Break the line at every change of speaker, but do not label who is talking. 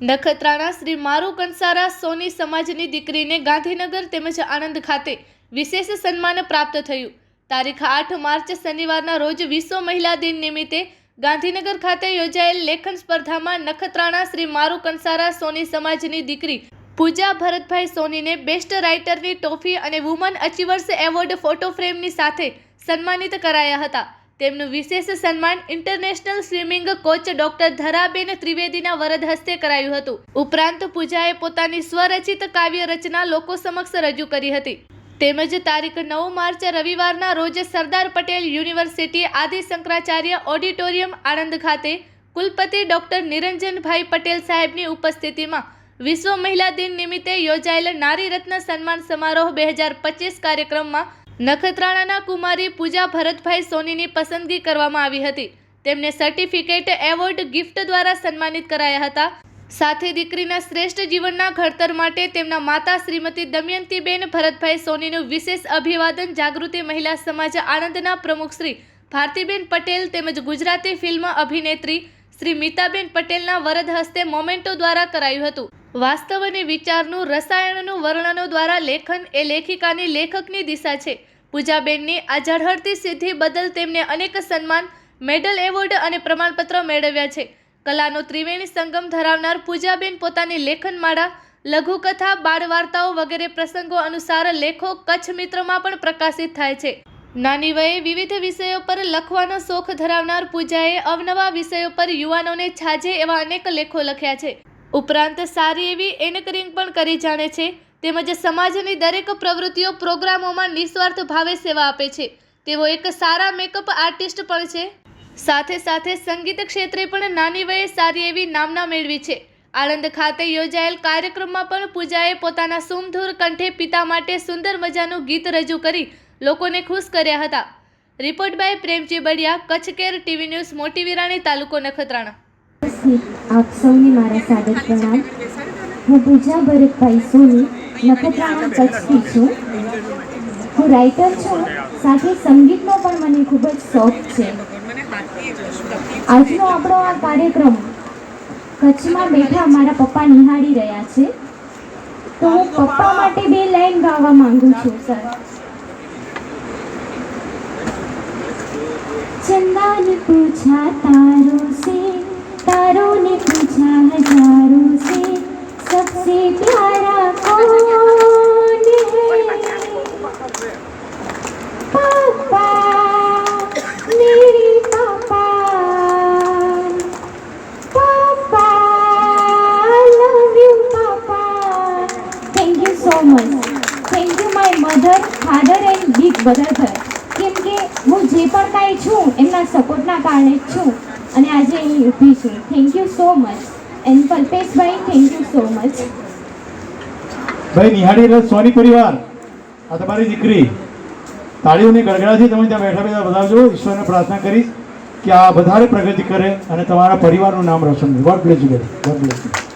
નખત્રાણા શ્રી મારુ કંસારા સોની સમાજની દીકરીને ગાંધીનગર તેમજ આણંદ ખાતે વિશેષ સન્માન પ્રાપ્ત થયું. તારીખ આઠ માર્ચ શનિવારના રોજ વિશ્વ મહિલા દિન નિમિત્તે ગાંધીનગર ખાતે યોજાયેલ લેખન સ્પર્ધામાં નખત્રાણા શ્રી મારુ કંસારા સોની સમાજની દીકરી પૂજા ભરતભાઈ સોનીને બેસ્ટ રાઇટરની ટ્રોફી અને વુમન અચીવર્સ એવોર્ડ ફોટો ફ્રેમની સાથે સન્માનિત કરાયા હતા. તેમનું વિશેષ સન્માન international swimming coach doctor Dharaben ત્રિવેદીના વરદ હસ્તે કરાયું હતું. ઉપરાંત પૂજાએ પોતાની સ્વરચિત કાવ્ય રચના લોકો સમક્ષ રજૂ કરી હતી. તેમજ તારીખ નવ માર્ચ રવિવારના રોજ સરદાર પટેલ યુનિવર્સિટી આદિ શંકરાચાર્ય ઓડિટોરિયમ આણંદ ખાતે કુલપતિ ડોક્ટર નિરંજનભાઈ પટેલ સાહેબની ઉપસ્થિતિમાં વિશ્વ મહિલા દિન નિમિત્તે યોજાયેલ નારી રત્ન સન્માન સમારોહ બે હજાર પચીસ કાર્યક્રમમાં નખત્રાણાના કુમારી પૂજા ભરતભાઈ સોનીની પસંદગી કરવામાં આવી હતી. તેમને સર્ટિફિકેટ એવોર્ડ ગિફ્ટ દ્વારા સન્માનિત કરાયા હતા. સાથે દીકરીના શ્રેષ્ઠ જીવનના ઘડતર માટે તેમના માતા શ્રીમતી દમયંતીબેન ભરતભાઈ સોનીનું વિશેષ અભિવાદન જાગૃતિ મહિલા સમાજ આણંદના પ્રમુખ શ્રી ભારતીબેન પટેલ તેમજ ગુજરાતી ફિલ્મ અભિનેત્રી શ્રી મીતાબેન પટેલના વરદ હસ્તે મોમેન્ટો દ્વારા કરાયું હતું. વાસ્તવ અને વિચારનું રસાયણનું વર્ણનો દ્વારા લેખન એ લેખિકાની લેખકની દિશા છે. પૂજાબેનની આ ઝળહળતી સિદ્ધિ બદલ તેમને અનેક સન્માન, મેડલ એવોર્ડ અને પ્રમાણપત્ર મેળવ્યા છે. કલાનો ત્રિવેણી સંગમ ધરાવનાર પૂજાબેન પોતાની લેખનમાળા લઘુકથા બાળ વાર્તાઓ વગેરે પ્રસંગો અનુસાર લેખો કચ્છ મિત્રમાં પણ પ્રકાશિત થાય છે. નાની વયે વિવિધ વિષયો પર લખવાનો શોખ ધરાવનાર પૂજાએ અવનવા વિષયો પર યુવાનોને છાજે એવા અનેક લેખો લખ્યા છે. ઉપરાંત સારી એવી એન્કરિંગ પણ કરી જાણે છે. તેમજ સમાજની દરેક પ્રવૃત્તિઓ પ્રોગ્રામોમાં નિસ્વાર્થ ભાવે સેવા આપે છે. તેઓ એક સારા મેકઅપ આર્ટિસ્ટ પણ છે. સાથે સાથે સંગીત ક્ષેત્રે પણ નાની વયે સારી એવી નામના મેળવી છે. આણંદ ખાતે યોજાયેલ કાર્યક્રમમાં પણ પૂજાએ પોતાના સુમધુર કંઠે પિતા માટે સુંદર મજાનું ગીત રજૂ કરી લોકોને ખુશ કર્યા હતા. Report by Premji Baliya Kutch care TV news, Moti Virani, તાલુકો નખત્રાણા.
આપ સૌને મારા સાદર પ્રણામ હું પૂજા ભરતભાઈ સોની નખત્રાણા કચ્છથી છું હું રાઇટર છું સાથે સંગીતનો પણ મને ખૂબ જ શોખ છે આજનો આપણો આ કાર્યક્રમ કચ્છમાં બેઠા મારા પપ્પા નિહાળી રહ્યા છે તો હું પપ્પા માટે બે લાઈન ગાવા માંગુ છું સર चंदा ने पूछा तारों से तारों much thank you my mother father and big brother કેમ કે હું જે પણ કાંઈ છું, એમના સપોર્ટના કારણે જ છું. અને આજે અહીં ઊભી છું. Thank you so much and Kalpeshbhai thank you so much
ભાઈ, નિહાળી રસ સોની પરિવાર. આ તમારી દીકરી. તાળીઓની ગડગડાથી તમે ત્યાં બેઠા બેઠા બતાવજો. ઈશ્વરને પ્રાર્થના કરીશ કે આ વધારે પ્રગતિ કરે અને તમારા પરિવારનું નામ રોશન God bless you God bless you